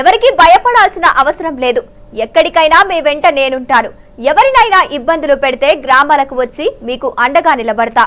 ఎవరికి భయపడాల్సిన అవసరం లేదు. ఎక్కడికైనా మీ వెంట నేనుంటాను. ఎవరినైనా ఇబ్బందులు పెడితే గ్రామాలకు వచ్చి మీకు అండగా నిలబడతా.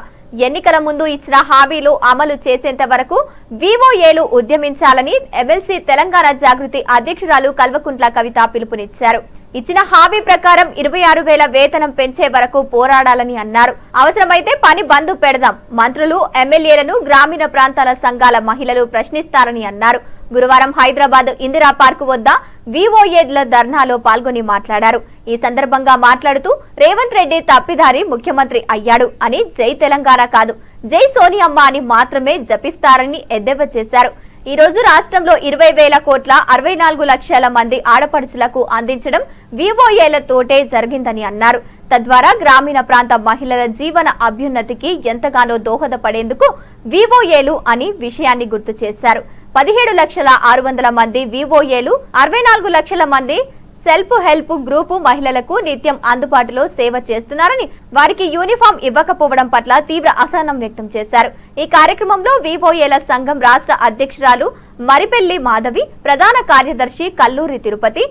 ఎన్నికల ముందు ఇచ్చిన హామీలు అమలు చేసేంత వరకు వివోఏలు ఉద్యమించాలని ఎమ్మెల్సీ తెలంగాణ జాగృతి అధ్యక్షురాలు కల్వకుంట్ల కవిత పిలుపునిచ్చారు. ఇచ్చిన హామీ ప్రకారం ఇరవై ఆరు వేల వేతనం పెంచే వరకు పోరాడాలని అన్నారు. అవసరమైతే పని బంద్ పెడదాం. మంత్రులు ఎమ్మెల్యేలను గ్రామీణ ప్రాంతాల సంఘాల మహిళలు ప్రశ్నిస్తారని అన్నారు. గురువారం హైదరాబాద్ ఇందిరా పార్క్ వద్ద వివోఏల ధర్నాలో పాల్గొని మాట్లాడారు. ఈ సందర్భంగా మాట్లాడుతూ రేవంత్ రెడ్డి తప్పిదారి ముఖ్యమంత్రి అయ్యాడు అని జై తెలంగాణ కాదు జై సోనియమ్మ అని మాత్రమే జపిస్తారని ఎద్దేవా చేశారు. ఈ రోజు రాష్ట్రంలో ఇరవై వేల కోట్ల అరవై నాలుగు లక్షల మంది ఆడపడుచులకు అందించడం వివోఏలతోటే జరిగిందని అన్నారు. తద్వారా గ్రామీణ ప్రాంత మహిళల జీవన అభ్యున్నతికి ఎంతగానో దోహదపడేందుకు వివోఏలు అని విషయాన్ని గుర్తు చేశారు. పదిహేడు లక్షల ఆరు వందల మంది వివోఏలు అరవై నాలుగు లక్షల మంది సెల్ఫ్ హెల్ప్ గ్రూపు మహిళలకు నిత్యం అందుబాటులో సేవ చేస్తున్నారని వారికి యూనిఫామ్ ఇవ్వకపోవడం పట్ల తీవ్ర అసహనం వ్యక్తం చేశారు. ఈ కార్యక్రమంలో వివోఏల సంఘం రాష్ట్ర అధ్యక్షురాలు మరిపెల్లి మాధవి ప్రధాన కార్యదర్శి కల్లూరి తిరుపతి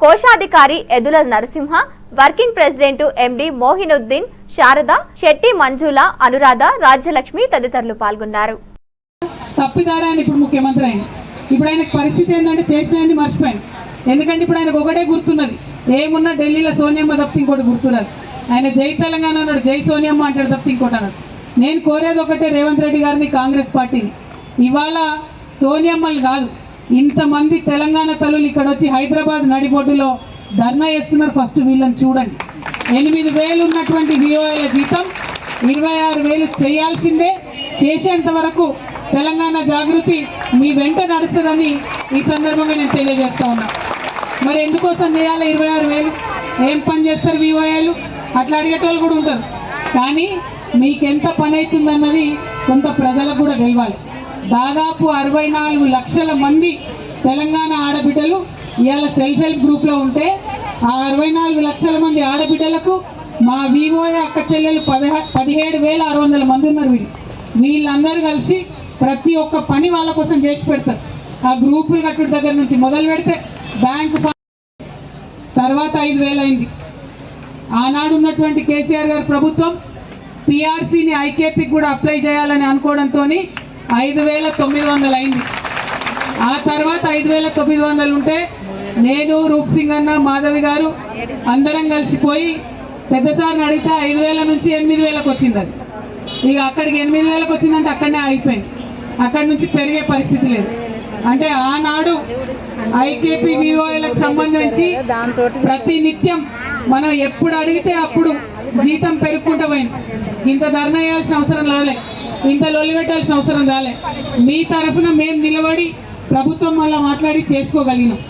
కోశాధికారి Edula Narasimha working president MD Mohinuddin Sharada Shetty Manjula Anuradha Rajyalakshmi తదితరులు పాల్గొన్నారు. తప్పిదారా అని ఇప్పుడు ముఖ్యమంత్రి ఆయన ఇప్పుడు ఆయనకు పరిస్థితి ఏంటంటే చేసినాయని మర్చిపోయాను. ఎందుకంటే ఇప్పుడు ఆయనకు ఒకటే గుర్తున్నది. ఏమున్నా ఢిల్లీలో సోనియమ్మ తప్ప ఇంకోటి గుర్తున్నది ఆయన జై తెలంగాణ అన్నాడు జై సోనియమ్మ అంటాడు తప్ప ఇంకోటి అన్నాడు నేను కోరేది ఒకటే రేవంత్ రెడ్డి గారిని కాంగ్రెస్ పార్టీని. ఇవాళ సోనియమ్మలు కాదు ఇంతమంది తెలంగాణ తల్లులు ఇక్కడ వచ్చి హైదరాబాద్ నడిబొడ్డులో ధర్నా చేస్తున్నారు ఫస్ట్ వీళ్ళని చూడండి. ఎనిమిది వేలు ఉన్నటువంటి విఓఏల జీతం ఇరవై ఆరు వేలు చేయాల్సిందే చేసేంత వరకు తెలంగాణ జాగృతి మీ వెంట నడుస్తుందని ఈ సందర్భంగా నేను తెలియజేస్తా ఉన్నా. మరి ఎందుకోసం చేయాలి ఇరవై ఆరు వేలు? ఏం పని చేస్తారు వివోఏలు అట్లా అడిగేటోళ్ళు కూడా ఉంటారు. కానీ మీకెంత పని అవుతుందన్నది కొంత ప్రజలకు కూడా తెలియాలి. దాదాపు అరవై నాలుగు లక్షల మంది తెలంగాణ ఆడబిడ్డలు ఇవాళ సెల్ఫ్ హెల్ప్ గ్రూప్లో ఉంటే ఆ అరవై నాలుగు లక్షల మంది ఆడబిడ్డలకు మా వివోఏ అక్క చెల్లెలు పదిహే పదిహేడు వేల ఆరు వందల మంది ఉన్నారు వీళ్ళు. వీళ్ళందరూ కలిసి ప్రతి ఒక్క పని వాళ్ళ కోసం చేసి పెడతారు. ఆ గ్రూపులు కట్టుడు దగ్గర నుంచి మొదలు పెడితే బ్యాంకు తర్వాత ఐదు వేలైంది ఆనాడు ఉన్నటువంటి కేసీఆర్ గారి ప్రభుత్వం పిఆర్సీని ఐకేపీకి కూడా అప్లై చేయాలని అనుకోవడంతో ఐదు వేల తొమ్మిది వందలు అయింది. ఆ తర్వాత ఐదు వేల తొమ్మిది వందలు ఉంటే నేను రూప్ సింగ్ అన్న మాధవి గారు అందరం కలిసిపోయి పెద్దసారిని అడిగితే ఐదు వేల నుంచి ఎనిమిది వేలకు వచ్చింది అది. ఇక అక్కడికి ఎనిమిది వేలకు వచ్చిందంటే అక్కడనే అయిపోయింది అక్కడి నుంచి పెరిగే పరిస్థితి లేదు. అంటే ఆనాడు ఐకేపీ వివోలకు సంబంధించి ప్రతి నిత్యం మనం ఎప్పుడు అడిగితే అప్పుడు జీతం పెరుగుకుంటూ పోయింది. ఇంత ధర్నా చేయాల్సిన అవసరం రాలే. ఇంత లొల్లిపెట్టాల్సిన అవసరం రాలే. మీ తరఫున మేము నిలబడి ప్రభుత్వం వల్ల మాట్లాడి చేసుకోగలిగినాం.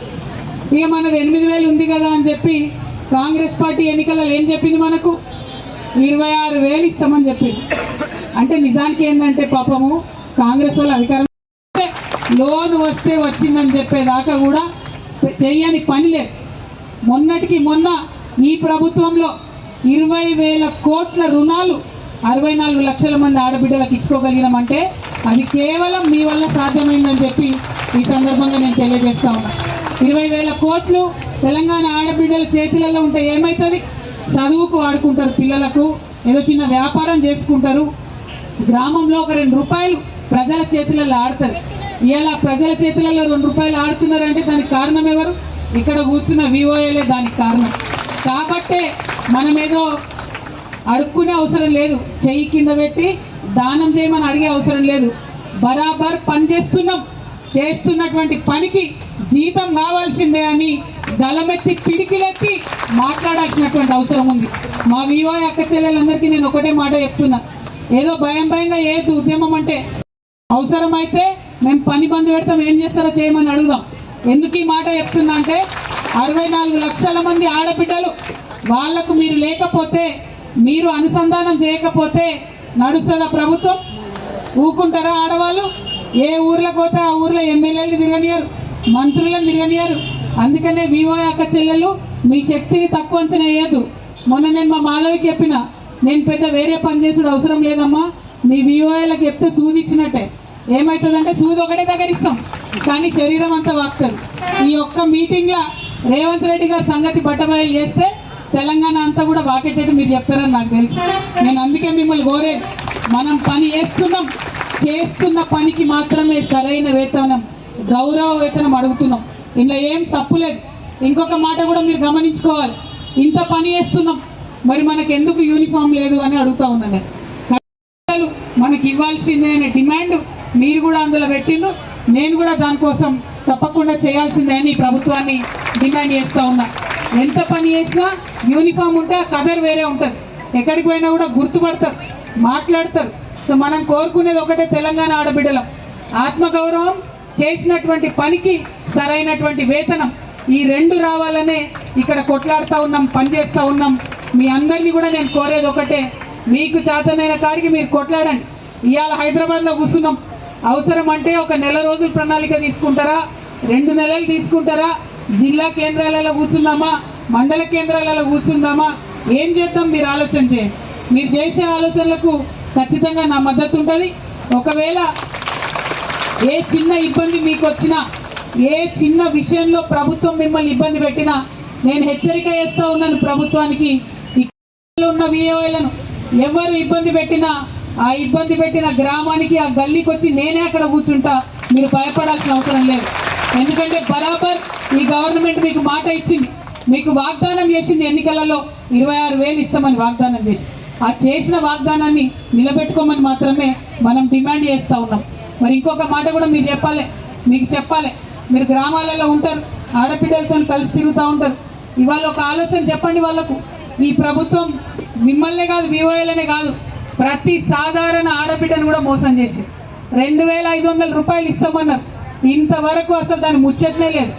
ఇక మనది ఎనిమిది వేలు ఉంది కదా అని చెప్పి కాంగ్రెస్ పార్టీ ఎన్నికలలో ఏం చెప్పింది మనకు? ఇరవై ఆరు వేలు ఇస్తామని చెప్పింది. అంటే నిజానికి ఏంటంటే పాపము కాంగ్రెస్ వాళ్ళు అధికారం లోన్ వస్తే వచ్చిందని చెప్పేదాకా కూడా చేయని పని లేదు. మొన్నటికి మొన్న ఈ ప్రభుత్వంలో ఇరవై వేల కోట్ల రుణాలు అరవై నాలుగు లక్షల మంది ఆడబిడ్డలకు ఇచ్చుకోగలిగినామంటే అది కేవలం మీ వల్ల సాధ్యమైందని చెప్పి ఈ సందర్భంగా నేను తెలియజేస్తా ఉన్నా. ఇరవై వేల కోట్లు తెలంగాణ ఆడబిడ్డల చేతులలో ఉంటే ఏమవుతుంది చదువుకు వాడుకుంటారు పిల్లలకు ఏదో చిన్న వ్యాపారం చేసుకుంటారు. గ్రామంలో ఒక రెండు రూపాయలు ప్రజల చేతులలో ఆడతారు. ఇలా ప్రజల చేతులలో రెండు రూపాయలు ఆడుతున్నారంటే దానికి కారణం ఎవరు? ఇక్కడ కూర్చున్న వివోఏలే దానికి కారణం. కాబట్టే మనం ఏదో అడుక్కునే అవసరం లేదు. చెయ్యి కింద పెట్టి దానం చేయమని అడిగే అవసరం లేదు. బరాబర్ పని చేస్తున్నాం. చేస్తున్నటువంటి పనికి జీతం కావాల్సిందే అని గలమెత్తి పిడికిలెత్తి మాట్లాడాల్సినటువంటి అవసరం ఉంది. మా వివో అక్క చెల్లెలందరికీ నేను ఒకటే మాట చెప్తున్నా. ఏదో భయం భయంగా ఏది ఉద్యమం అంటే అవసరమైతే మేము పని బంద్ పెడతాం ఏం చేస్తారో చేయమని అడుగుదాం. ఎందుకు ఈ మాట చెప్తున్నా అంటే అరవై నాలుగు లక్షల మంది ఆడబిడ్డలు వాళ్ళకు మీరు లేకపోతే మీరు అనుసంధానం చేయకపోతే నడుస్తుందా ప్రభుత్వం? ఊకుంటారా ఆడవాళ్ళు? ఏ ఊర్లకు పోతే ఆ ఊర్లో ఎమ్మెల్యేలు తిరగనియరు మంత్రులను తిరగనియరు. అందుకనే వివో యొక్క చెల్లెలు మీ శక్తిని తక్కువ అంచనా వేయద్దు. మొన్న నేను మా మాధవికి చెప్పిన నేను పెద్ద వేరే పని చేసుడు అవసరం లేదమ్మా మీ వివోఏలకు చెప్తే సూది ఇచ్చినట్టే. ఏమవుతుందంటే సూది ఒకటే దగ్గర ఇస్తాం కానీ శరీరం అంతా వాక్తుంది. ఈ ఒక్క మీటింగ్లో రేవంత్ రెడ్డి గారు సంగతి బట్టబయలు చేస్తే తెలంగాణ అంతా కూడా వాకేటట్టు మీరు చెప్తారని నాకు తెలుసు. నేను అందుకే మిమ్మల్ని కోరేది మనం పని చేస్తున్నాం. చేస్తున్న పనికి మాత్రమే సరైన వేతనం గౌరవ వేతనం అడుగుతున్నాం. ఇందులో ఏం తప్పులేదు ఇంకొక మాట కూడా మీరు గమనించుకోవాలి. ఇంత పని చేస్తున్నాం. మరి మనకు ఎందుకు యూనిఫామ్ లేదు అని అడుగుతా ఉన్నాను మనకి ఇవ్వాల్సిందే అనే డిమాండ్ మీరు కూడా అందులో పెట్టిండ్రు. నేను కూడా దానికోసం తప్పకుండా చేయాల్సిందే అని ప్రభుత్వాన్ని డిమాండ్ చేస్తూ ఉన్నా. ఎంత పని చేసినా యూనిఫామ్ ఉంటే కదర్ వేరే ఉంటుంది. ఎక్కడికి పోయినా కూడా గుర్తుపడతారు మాట్లాడతారు. సో మనం కోరుకునేది ఒకటే తెలంగాణ ఆడబిడ్డలం. ఆత్మగౌరవం చేసినటువంటి పనికి సరైనటువంటి వేతనం. ఈ రెండు రావాలనే ఇక్కడ కొట్లాడుతూ ఉన్నాం పనిచేస్తూ ఉన్నాం. మీ అందరినీ కూడా నేను కోరేది ఒకటే. మీకు చేతనైన కాడికి మీరు కొట్లాడండి. ఇవాళ హైదరాబాద్లో కూర్చున్నాం. అవసరం అంటే ఒక నెల రోజుల ప్రణాళిక తీసుకుంటారా? రెండు నెలలు తీసుకుంటారా? జిల్లా కేంద్రాలలో కూర్చుందామా? మండల కేంద్రాలలో కూర్చుందామా? ఏం చేద్దాం? మీరు ఆలోచన చేయండి. మీరు చేసే ఆలోచనలకు ఖచ్చితంగా నా మద్దతు ఉంటుంది. ఒకవేళ ఏ చిన్న ఇబ్బంది మీకు వచ్చినా ఏ చిన్న విషయంలో ప్రభుత్వం మిమ్మల్ని ఇబ్బంది పెట్టినా నేను హెచ్చరిక చేస్తూ ఉన్నాను ప్రభుత్వానికి. ఇక్కడ ఉన్న విఏఓలను ఎవరు ఇబ్బంది పెట్టినా ఆ ఇబ్బంది పెట్టిన గ్రామానికి ఆ గల్లీకి వచ్చి నేనే అక్కడ కూర్చుంటా. మీరు భయపడాల్సిన అవసరం లేదు. ఎందుకంటే బరాబర్ ఈ గవర్నమెంట్ మీకు మాట ఇచ్చింది. మీకు వాగ్దానం చేసింది ఎన్నికలలో ఇరవై ఆరు వేలు ఇస్తామని వాగ్దానం చేసి ఆ చేసిన వాగ్దానాన్ని నిలబెట్టుకోమని మాత్రమే మనం డిమాండ్ చేస్తూ ఉన్నాం. మరి ఇంకొక మాట కూడా మీరు చెప్పాలి. మీకు చెప్పాలి. మీరు గ్రామాలలో ఉంటారు. ఆడపిల్లలతో కలిసి తిరుగుతూ ఉంటారు. ఇవాళ ఒక ఆలోచన చెప్పండి వాళ్ళకు. ఈ ప్రభుత్వం మిమ్మల్నే కాదు వివోయలనే కాదు. ప్రతి సాధారణ ఆడబిడ్డను కూడా మోసం చేసి రెండు వేల ఐదు వందల రూపాయలు ఇస్తామన్నారు. ఇంతవరకు అసలు దాని ముచ్చట్నే లేదు.